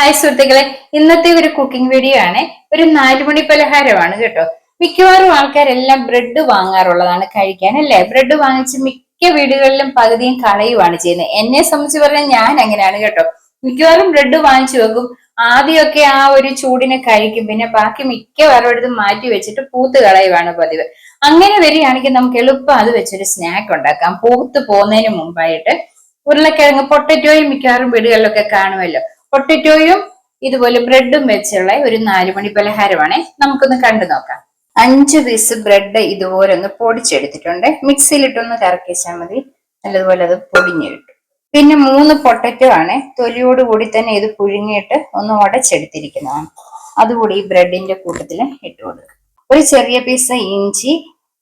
Hi സുഹൃത്തുക്കളെ ഇന്നത്തെ ഒരു കുക്കിംഗ് വീഡിയോ ആണ്. ഒരു നാലുമണി പലഹാരമാണ് കേട്ടോ. മിക്കവാറും ആൾക്കാരെല്ലാം ബ്രെഡ് വാങ്ങാറുള്ളതാണ് കഴിക്കാൻ അല്ലേ? ബ്രെഡ് വാങ്ങിച്ച് മിക്ക വീടുകളിലും പകുതിയും കളയുവാണ് ചെയ്യുന്നത്. എന്നെ സംബന്ധിച്ച് പറഞ്ഞാൽ ഞാൻ അങ്ങനെയാണ് കേട്ടോ. മിക്കവാറും ബ്രെഡ് വാങ്ങിച്ചു വെക്കും. ആദ്യമൊക്കെ ആ ഒരു ചൂടിനെ കഴിക്കും. പിന്നെ ബാക്കി മിക്കവാറും എടുത്ത് മാറ്റി വെച്ചിട്ട് പൂത്ത് കളയുവാണ് പതിവ്. അങ്ങനെ വരികയാണെങ്കിൽ നമുക്ക് എളുപ്പം അത് വെച്ചൊരു സ്നാക്ക് ഉണ്ടാക്കാം. പൂത്ത് പോകുന്നതിന് മുമ്പായിട്ട് ഉരുളക്കിഴങ്ങ് പൊട്ടറ്റോയും മിക്കവാറും വീടുകളിലൊക്കെ കാണുമല്ലോ. പൊട്ടറ്റോയും ഇതുപോലെ ബ്രെഡും വെച്ചുള്ള ഒരു നാലുമണി പലഹാരമാണ്. നമുക്കൊന്ന് കണ്ടു നോക്കാം. അഞ്ച് പീസ് ബ്രെഡ് ഇതുപോലെ ഒന്ന് പൊടിച്ചെടുത്തിട്ടുണ്ട്. മിക്സിയിലിട്ടൊന്ന് കറക്കിച്ചാൽ മതി. നല്ലതുപോലെ അത് പൊടിഞ്ഞു കിട്ടും പിന്നെ മൂന്ന് പൊട്ടറ്റോ ആണ്. തൊലിയോട് കൂടി തന്നെ ഇത് പുഴുങ്ങിയിട്ട് ഒന്ന് ഉടച്ചെടുത്തിരിക്കുന്നതാണ്. അതുകൂടി ഈ ബ്രെഡിന്റെ കൂട്ടത്തിൽ ഇട്ട് കൊടുക്കുക. ഒരു ചെറിയ പീസ് ഇഞ്ചി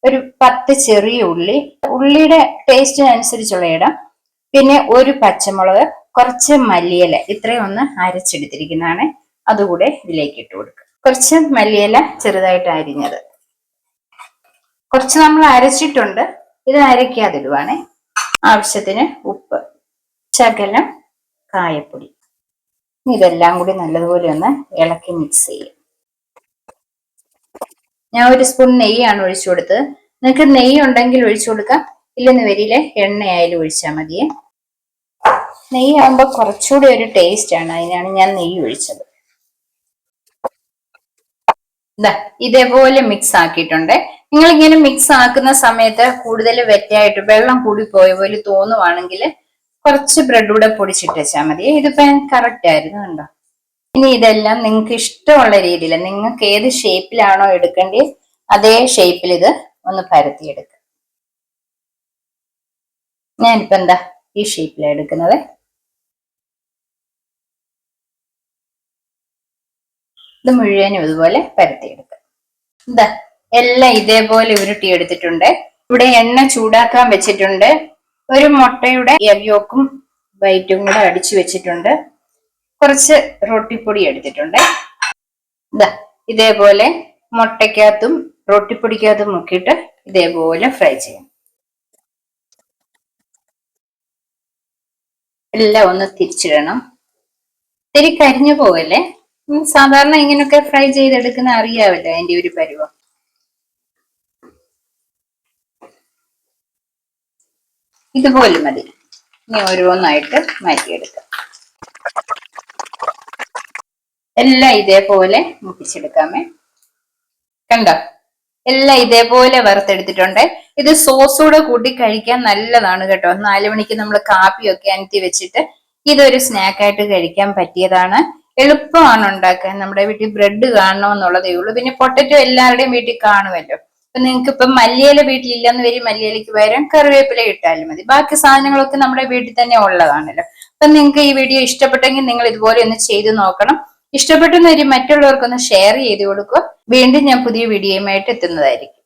ഒരു പത്ത് ചെറിയ ഉള്ളി. ഉള്ളിയുടെ ടേസ്റ്റിനനുസരിച്ചുള്ള ഇടം. പിന്നെ ഒരു പച്ചമുളക് കുറച്ച് മല്ലിയില. ഇത്രയും ഒന്ന് അരച്ചെടുത്തിരിക്കുന്നതാണ്. അതുകൂടെ ഇതിലേക്ക് ഇട്ട് കൊടുക്കുക. കുറച്ച് മല്ലിയില ചെറുതായിട്ട് അരിഞ്ഞത്. കുറച്ച് നമ്മൾ അരച്ചിട്ടുണ്ട്. ഇത് അരയ്ക്കാതിടുവാണ് ആവശ്യത്തിന് ഉപ്പ് ശകലം കായപ്പൊടി. ഇതെല്ലാം കൂടി നല്ലതുപോലെ ഒന്ന് ഇളക്കി മിക്സ് ചെയ്യും. ഞാൻ ഒരു സ്പൂൺ നെയ്യാണ് ഒഴിച്ചു കൊടുത്തത്. നിങ്ങൾക്ക് നെയ്യ് ഉണ്ടെങ്കിൽ ഒഴിച്ചു കൊടുക്കാം. ഇല്ലെന്ന് വരിയിലെ എണ്ണയായാലും ഒഴിച്ചാൽ മതിയേ. നെയ്യ് ആകുമ്പോൾ കുറച്ചുകൂടി ഒരു ടേസ്റ്റ് ആണ്. അതിനാണ് ഞാൻ നെയ്യ് ഒഴിച്ചത്. ഇതാ ഇതേപോലെ മിക്സ് ആക്കിയിട്ടുണ്ട്. നിങ്ങൾ ഇങ്ങനെ മിക്സ് ആക്കുന്ന സമയത്ത് കൂടുതൽ വെറ്റായിട്ട് വെള്ളം കൂടി പോയ പോലെ തോന്നുവാണെങ്കിൽ കുറച്ച് ബ്രെഡ് കൂടെ പൊടിച്ചിട്ട് വെച്ചാൽ മതി. ഇതിപ്പോ കറക്റ്റ് ആയിരുന്നു കണ്ടോ? ഇനി ഇതെല്ലാം നിങ്ങൾക്ക് ഇഷ്ടമുള്ള രീതിയിൽ നിങ്ങൾക്ക് ഏത് ഷേപ്പിലാണോ എടുക്കേണ്ടത് അതേ ഷേപ്പിൽ ഇത് ഒന്ന് പരത്തിയെടുക്കുക ഞാനിപ്പോ എന്താ ഈ ഷേപ്പിലാണ് എടുക്കുന്നത്? ഇത് മുഴുവനും ഇതുപോലെ പരത്തിയെടുക്കുക. എന്താ എല്ലാം ഇതേപോലെ ഉരുട്ടി എടുത്തിട്ടുണ്ട്. ഇവിടെ എണ്ണ ചൂടാക്കാൻ വെച്ചിട്ടുണ്ട്. ഒരു മുട്ടയുടെ എവിയോക്കും വൈറ്റും കൂടെ അടിച്ചു വെച്ചിട്ടുണ്ട്. കുറച്ച് റൊട്ടിപ്പൊടി എടുത്തിട്ടുണ്ട്. ഇതാ ഇതേപോലെ മുട്ടയ്ക്കകത്തും റൊട്ടിപ്പൊടിക്കകത്തും മുക്കിയിട്ട് ഇതേപോലെ ഫ്രൈ ചെയ്യണം എല്ലാം ഒന്ന് തിരിച്ചിടണം. തിരി കരിഞ്ഞു പോകല്ലേ? സാധാരണ ഇങ്ങനെയൊക്കെ ഫ്രൈ ചെയ്തെടുക്കുന്ന അറിയാമല്ലോ അതിന്റെ ഒരു പരുവം. ഇതുപോലെ മതി. ഇനി ഓരോന്നായിട്ട് മാറ്റിയെടുക്കാം. എല്ലാം ഇതേപോലെ മുപ്പിച്ചെടുക്കാമേ. കണ്ടോ? എല്ലാം ഇതേപോലെ വറുത്തെടുത്തിട്ടുണ്ട്. ഇത് സോസോടെ കൂട്ടി കഴിക്കാൻ നല്ലതാണ് കേട്ടോ. നാലു മണിക്ക് നമ്മൾ കാപ്പിയൊക്കെ അനത്തി വെച്ചിട്ട് ഇതൊരു സ്നാക്കായിട്ട് കഴിക്കാൻ പറ്റിയതാണ്. എളുപ്പമാണ് ഉണ്ടാക്കാൻ. നമ്മുടെ വീട്ടിൽ ബ്രെഡ് കാണണമെന്നുള്ളതേ ഉള്ളൂ. പിന്നെ പൊട്ടറ്റോ എല്ലാവരുടെയും വീട്ടിൽ കാണുമല്ലോ. അപ്പൊ നിങ്ങൾക്ക് ഇപ്പം മല്ലിയില വീട്ടിലില്ലെന്ന് വരും മല്ലിയിലയ്ക്ക് പകരം കറിവേപ്പില ഇട്ടാലും മതി. ബാക്കി സാധനങ്ങളൊക്കെ നമ്മുടെ വീട്ടിൽ തന്നെ ഉള്ളതാണല്ലോ. അപ്പൊ നിങ്ങൾക്ക് ഈ വീഡിയോ ഇഷ്ടപ്പെട്ടെങ്കിൽ നിങ്ങൾ ഇതുപോലെ ഒന്ന് ചെയ്തു നോക്കണം. ഇഷ്ടപ്പെട്ടെന്ന് വരും മറ്റുള്ളവർക്കൊന്ന് ഷെയർ ചെയ്ത് കൊടുക്കുക. വീണ്ടും ഞാൻ പുതിയ വീഡിയോയുമായിട്ട് എത്തുന്നതായിരിക്കും.